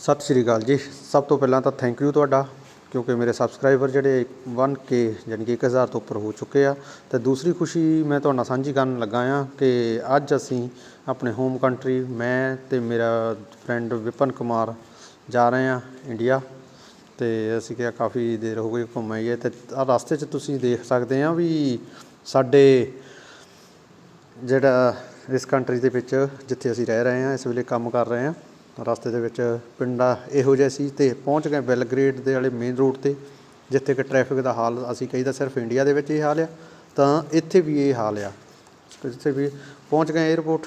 ਸਤਿ ਸ਼੍ਰੀ ਅਕਾਲ ਜੀ। ਸਭ ਤੋਂ ਪਹਿਲਾਂ ਤਾਂ ਥੈਂਕ ਯੂ ਤੁਹਾਡਾ, ਕਿਉਂਕਿ ਮੇਰੇ ਸਬਸਕ੍ਰਾਈਬਰ ਜਿਹੜੇ 1k ਯਾਨੀ ਕਿ 1000 ਤੋਂ ਉੱਪਰ ਹੋ ਚੁੱਕੇ ਆ। ਤੇ ਦੂਸਰੀ ਖੁਸ਼ੀ ਮੈਂ ਤੁਹਾਡਾ ਸਾਂਝੀ ਕਰਨ ਲੱਗਾ ਆ ਕਿ ਅੱਜ ਅਸੀਂ ਆਪਣੇ ਹੋਮ ਕੰਟਰੀ ਮੈਂ ਤੇ ਮੇਰਾ ਫਰੈਂਡ ਵਿਪਨ ਕੁਮਾਰ ਜਾ ਰਹੇ ਆ ਇੰਡੀਆ ਤੇ ਅਸੀਂ ਕਿਹਾ ਕਾਫੀ ਦੇਰ ਹੋ ਗਈ ਘੁੰਮਾਈਏ ਤੇ ਆ ਰਸਤੇ 'ਚ ਤੁਸੀਂ ਦੇਖ ਸਕਦੇ ਆ ਵੀ ਸਾਡੇ ਜਿਹੜਾ ਇਸ ਕੰਟਰੀ ਦੇ ਵਿੱਚ ਜਿੱਥੇ ਅਸੀਂ ਰਹਿ ਰਹੇ ਹਾਂ ਇਸ ਵੇਲੇ ਕੰਮ ਕਰ ਰਹੇ ਹਾਂ ਰਸਤੇ ਦੇ ਵਿੱਚ ਪਿੰਡਾਂ ਇਹੋ ਜਿਹੇ ਸੀ ਅਤੇ ਪਹੁੰਚ ਗਏ ਵੈਲਗ੍ਰੇਡ ਦੇ ਵਾਲੇ ਮੇਨ ਰੋਡ 'ਤੇ, ਜਿੱਥੇ ਕਿ ਟ੍ਰੈਫਿਕ ਦਾ ਹਾਲ ਅਸੀਂ ਕਹੀਦਾ ਸਿਰਫ ਇੰਡੀਆ ਦੇ ਵਿੱਚ ਇਹ ਹਾਲ ਆ, ਤਾਂ ਇੱਥੇ ਵੀ ਇਹ ਹਾਲ ਆ। ਜਿੱਥੇ ਵੀ ਪਹੁੰਚ ਗਏ 에ਅਰਪੋਰਟ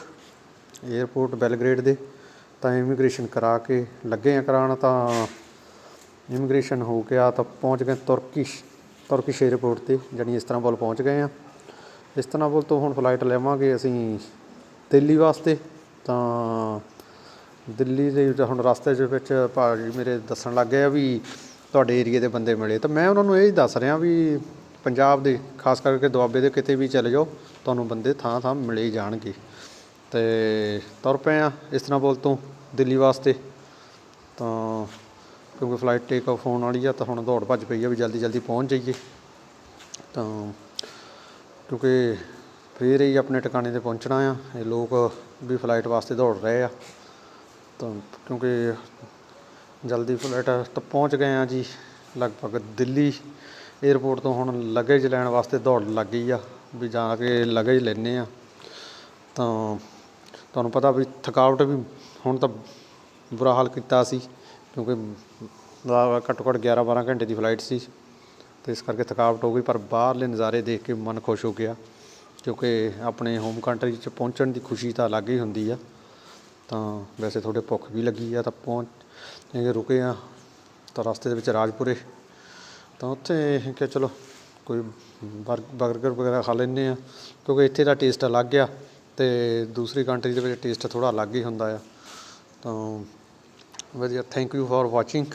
에ਅਰਪੋਰਟ ਬੈਲਗ੍ਰੇਡ ਦੇ, ਤਾਂ ਇਮੀਗ੍ਰੇਸ਼ਨ ਕਰਾ ਕੇ ਲੱਗੇ ਆ ਕਰਾਉਣ, ਤਾਂ ਇਮੀਗ੍ਰੇਸ਼ਨ ਹੋ ਗਿਆ ਤਾਂ ਪਹੁੰਚ ਗਏ ਤੁਰਕਿਸ਼ ਤੁਰਕਿਸ਼ 에ਅਰਪੋਰਟ ਤੇ ਜਾਨੀ ਬੋਲ ਪਹੁੰਚ ਗਏ ਆ। ਬੋਲ ਤੋਂ ਹੁਣ ਫਲਾਈਟ ਲੈਵਾਂਗੇ ਅਸੀਂ ਦਿੱਲੀ ਵਾਸਤੇ, ਤਾਂ ਦਿੱਲੀ ਦੇ ਵਿੱਚ ਹੁਣ ਰਸਤੇ ਦੇ ਵਿੱਚ ਭਾਜੀ ਮੇਰੇ ਦੱਸਣ ਲੱਗ ਗਏ ਆ ਵੀ ਤੁਹਾਡੇ ਏਰੀਏ ਦੇ ਬੰਦੇ ਮਿਲੇ। ਤਾਂ ਮੈਂ ਉਹਨਾਂ ਨੂੰ ਇਹ ਹੀ ਦੱਸ ਰਿਹਾ ਵੀ ਪੰਜਾਬ ਦੇ, ਖਾਸ ਕਰਕੇ ਦੁਆਬੇ ਦੇ ਕਿਤੇ ਵੀ ਚਲੇ ਜਾਓ, ਤੁਹਾਨੂੰ ਬੰਦੇ ਥਾਂ ਥਾਂ ਮਿਲੇ ਹੀ ਜਾਣਗੇ। ਤੇ ਤੁਰ ਪਏ ਆ ਬੋਲ ਤੋਂ ਦਿੱਲੀ ਵਾਸਤੇ। ਤਾਂ ਕਿਉਂਕਿ ਫਲਾਈਟ ਟੇਕ ਆਫ ਹੋਣ ਵਾਲੀ ਆ, ਤਾਂ ਹੁਣ ਦੌੜ ਭੱਜ ਪਈ ਆ ਵੀ ਜਲਦੀ ਜਲਦੀ ਪਹੁੰਚ ਜਾਈਏ। ਤਾਂ ਕਿਉਂਕਿ ਫੇਰ ਹੀ ਆਪਣੇ ਟਿਕਾਣੇ ਤੇ ਪਹੁੰਚਣਾ ਆ, ਇਹ ਲੋਕ ਵੀ ਫਲਾਈਟ ਵਾਸਤੇ ਦੌੜ ਰਹੇ ਆ। ਤਾਂ ਕਿਉਂਕਿ ਜਲਦੀ ਫਲਾਈਟ ਤਾਂ ਪਹੁੰਚ ਗਏ ਹਾਂ ਜੀ, ਲਗਭਗ ਦਿੱਲੀ ਏਅਰਪੋਰਟ ਤੋਂ ਹੁਣ ਲਗੇਜ ਲੈਣ ਵਾਸਤੇ ਦੌੜ ਲੱਗ ਗਈ ਆ, ਵੀ ਜਾ ਕੇ ਲਗੇਜ ਲੈਂਦੇ ਹਾਂ। ਤਾਂ ਤੁਹਾਨੂੰ ਪਤਾ ਵੀ ਥਕਾਵਟ ਵੀ ਹੁਣ ਤਾਂ ਬੁਰਾ ਹਾਲ ਕੀਤਾ ਸੀ, ਕਿਉਂਕਿ ਘੱਟੋ ਘੱਟ 11 12 ਘੰਟੇ ਦੀ ਫਲਾਈਟ ਸੀ। ਤੇ ਇਸ ਕਰਕੇ ਥਕਾਵਟ ਹੋ ਗਈ, ਪਰ ਬਾਹਰਲੇ ਨਜ਼ਾਰੇ ਦੇਖ ਕੇ ਮਨ ਖੁਸ਼ ਹੋ ਗਿਆ, ਕਿਉਂਕਿ ਆਪਣੇ ਹੋਮ ਕੰਟਰੀ 'ਚ ਪਹੁੰਚਣ ਦੀ ਖੁਸ਼ੀ ਤਾਂ ਅਲੱਗ ਹੀ ਹੁੰਦੀ ਆ। ਤਾਂ ਵੈਸੇ ਥੋੜੇ ਭੁੱਖ ਵੀ ਲੱਗੀ ਆ ਤਾਂ ਪਹੁੰਚ ਇਹ ਰੁਕੇ ਹਾਂ ਤਾਂ ਰਸਤੇ ਦੇ ਵਿੱਚ ਰਾਜਪੁਰੇ। ਤਾਂ ਉੱਥੇ ਕਿਹਾ ਚਲੋ ਕੋਈ ਬਰ- 버ਗਰ ਵਗੈਰਾ ਖਾ ਲੈਂਦੇ ਹਾਂ ਕਿਉਂਕਿ ਇੱਥੇ ਦਾ ਟੇਸਟ ਅਲੱਗ ਆ ਅਤੇ ਦੂਸਰੀ ਕੰਟਰੀ ਦੇ ਵਿੱਚ ਟੇਸਟ ਥੋੜ੍ਹਾ ਅਲੱਗ ਹੀ ਹੁੰਦਾ ਆ। ਤਾਂ ਵਧੀਆ ਥੈਂਕ ਯੂ ਫੋਰ ਵਾਚਿੰਗ